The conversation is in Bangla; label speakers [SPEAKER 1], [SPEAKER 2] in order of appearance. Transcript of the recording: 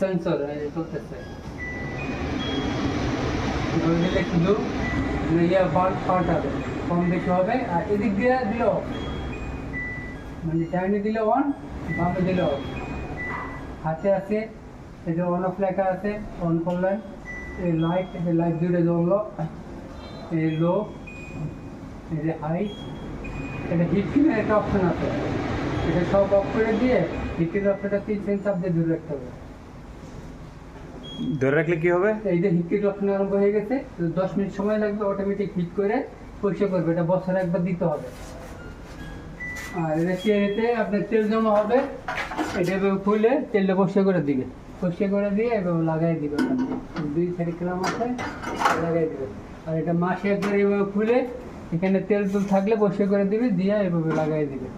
[SPEAKER 1] সেন্সর চলতেছে শুধু ইয়ে আর এদিক দিয়ে দিল। মানে ডাইনে দিলে অন বামে দিলে হাতে আছে, এই অন অফ লেখা আছে অন করলেন। এই লাইট লাইট দুটো জ্বললো এই লো এই যে হাই এটা হিটকিনের একটা অপশন আছে। এটা সব অফ করে দিয়ে হিটকিনের অপশনটা দিয়ে দূরে রাখতে হবে।
[SPEAKER 2] ধরে রাখলে কি হবে?
[SPEAKER 1] এই যে হিটকিট অপশন আরম্ভ হয়ে গেছে দশ মিনিট সময় লাগবে অটোমেটিক হিট করে পরিষ্কার করবে, এটা বছরে একবার দিতে হবে। আর এর চেয়ারেতে আপনার তেল জমা হবে, এটা এভাবে খুলে তেলটা পরিষ্কার করে দিবে। পরিষ্কার করে দিয়ে এভাবে লাগাই দিবে দুই সাইড গ্রাম আছে, লাগাই দিবে। আর এটা মাসে একবার এভাবে খুলে এখানে তেল তুল থাকলে পরিষ্কার করে দিবে, দিয়ে এভাবে লাগাই দিবে।